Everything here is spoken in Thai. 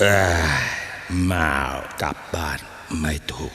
เมา กลับบ้านไม่ถูก